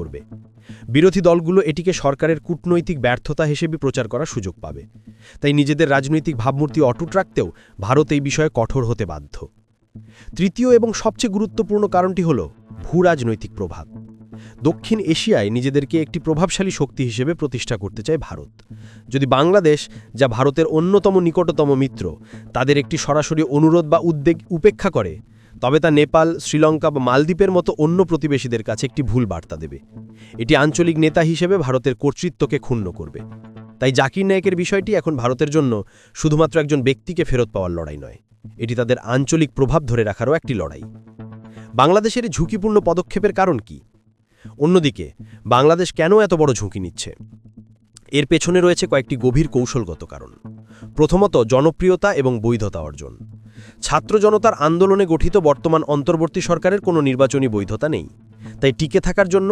করবে। বিরোধী দলগুলো এটিকে সরকারের কূটনৈতিক ব্যর্থতা হিসেবে প্রচার করার সুযোগ পাবে। তাই নিজেদের রাজনৈতিক ভাবমূর্তি অটুট রাখতেও ভারত এই বিষয়ে কঠোর হতে বাধ্য। তৃতীয় এবং সবচেয়ে গুরুত্বপূর্ণ কারণটি হল ভূরাজনৈতিক প্রভাব। দক্ষিণ এশিয়ায় নিজেদেরকে একটি প্রভাবশালী শক্তি হিসেবে প্রতিষ্ঠা করতে চায় ভারত। যদি বাংলাদেশ, যা ভারতের অন্যতম নিকটতম মিত্র, তাদের একটি সরাসরি অনুরোধ বা উদ্বেগ উপেক্ষা করে তবে তা নেপাল, শ্রীলঙ্কা বা মালদ্বীপের মতো অন্য প্রতিবেশীদের কাছে একটি ভুল বার্তা দেবে। এটি আঞ্চলিক নেতা হিসেবে ভারতের কর্তৃত্বকে ক্ষুণ্ণ করবে। তাই জাকির নায়েকের বিষয়টি এখন ভারতের জন্য শুধুমাত্র একজন ব্যক্তিকে ফেরত পাওয়ার লড়াই নয়, এটি তাদের আঞ্চলিক প্রভাব ধরে রাখারও একটি লড়াই। বাংলাদেশের ঝুঁকিপূর্ণ পদক্ষেপের কারণ কি? অন্যদিকে, বাংলাদেশ কেন এত বড় ঝুঁকি নিচ্ছে? এর পেছনে রয়েছে কয়েকটি গভীর কৌশলগত কারণ। প্রথমত, জনপ্রিয়তা এবং বৈধতা অর্জন। ছাত্র জনতার আন্দোলনে গঠিত বর্তমান অন্তর্বর্তী সরকারের কোনো নির্বাচনী বৈধতা নেই। তাই টিকে থাকার জন্য